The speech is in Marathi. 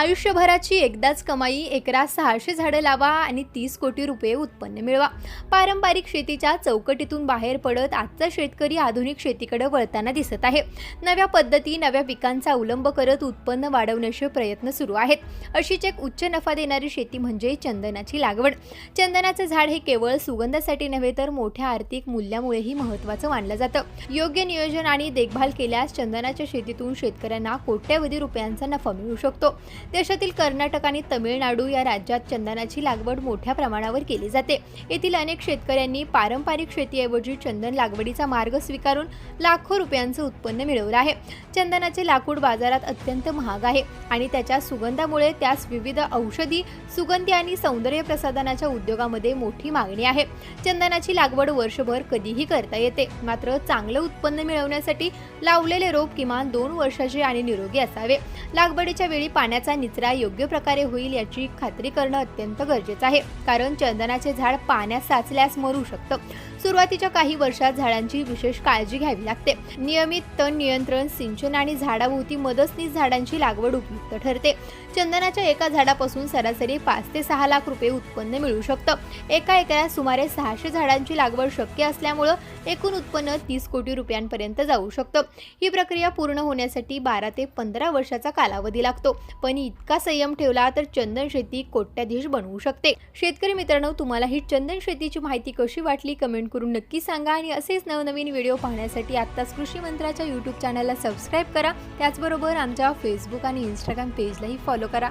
आयुष्यभराची एकदाच कमाई एकरा सहाशे झाडं लावा आणि तीस कोटी रुपये उत्पन्न मिळवा. पारंपरिक शेतीच्या चौकटीतून बाहेर पडत आजचा शेतकरी आधुनिक शेतीकडे वळताना दिसत आहे. नव्या पद्धती नव्या पिकांचा अवलंब करत उत्पन्न वाढवण्याचे प्रयत्न सुरू आहेत. अशीच एक उच्च नफा देणारी शेती म्हणजे चंदनाची लागवड. चंदनाचे झाड हे केवळ सुगंधासाठी नव्हे तर मोठ्या आर्थिक मूल्यामुळेही महत्त्वाचं मानलं जातं. योग्य नियोजन आणि देखभाल केल्यास चंदनाच्या शेतीतून शेतकऱ्यांना कोट्यवधी रुपयांचा नफा मिळू शकतो. देशातील कर्नाटक आणि तमिळनाडू या राज्यात चंदनाची लागवड मोठ्या प्रमाणावर केली जाते. येथील अनेक शेतकऱ्यांनी पारंपरिक शेतीऐवजी चंदन लागवडीचा मार्ग स्वीकारून लाखो रुपयांचं उत्पन्न मिळवलं आहे. चंदनाचे लाकूड बाजारात अत्यंत महाग आहे आणि त्याच्या सुगंधामुळे त्यास विविध औषधी सुगंधी आणि सौंदर्य प्रसाधनाच्या उद्योगामध्ये मोठी मागणी आहे. चंदनाची लागवड वर्षभर कधीही करता येते. मात्र चांगलं उत्पन्न मिळवण्यासाठी लावलेले रोप किमान दोन वर्षाचे आणि निरोगी असावे. लागवडीच्या वेळी पाण्याचा निचरा योग्य प्रकारे होईल याची खात्री करणं अत्यंत गरजेचं आहे. कारण चंदनाचे झाड पाण्यात साचल्यास मरू शकतं. सुरुवातीच्या काही वर्षात झाडांची विशेष काळजी घ्यावी लागते. नियमित तण नियंत्रण सिंचन आणि झाडाभोवती मदतनीस झाडांची लागवड उपयुक्त ठरते. चंदनाच्या एका झाडापासून सरासरी पाच ते सहा लाख रुपये उत्पन्न मिळू शकतं. एका एकरात सुमारे सहाशे झाडांची लागवड शक्य असल्यामुळं एकूण उत्पन्न तीस कोटी रुपयांपर्यंत जाऊ शकतं. ही प्रक्रिया पूर्ण होण्यासाठी बारा ते पंधरा वर्षाचा कालावधी लागतो. पण इतका संयम ठेवला तर चंदन शेती कोट्याधीश बनवू शकते. शेतकरी मित्रांनो तुम्हाला ही चंदन शेतीची माहिती कशी वाटली कमेंट करून नक्की सांगा आणि असेच नवनवीन व्हिडिओ पाहण्यासाठी आत्ताच कृषी मंत्राच्या यूट्यूब चॅनलला सबस्क्राईब करा. त्याचबरोबर आमच्या फेसबुक आणि इंस्टाग्राम पेजलाही फॉलो करा.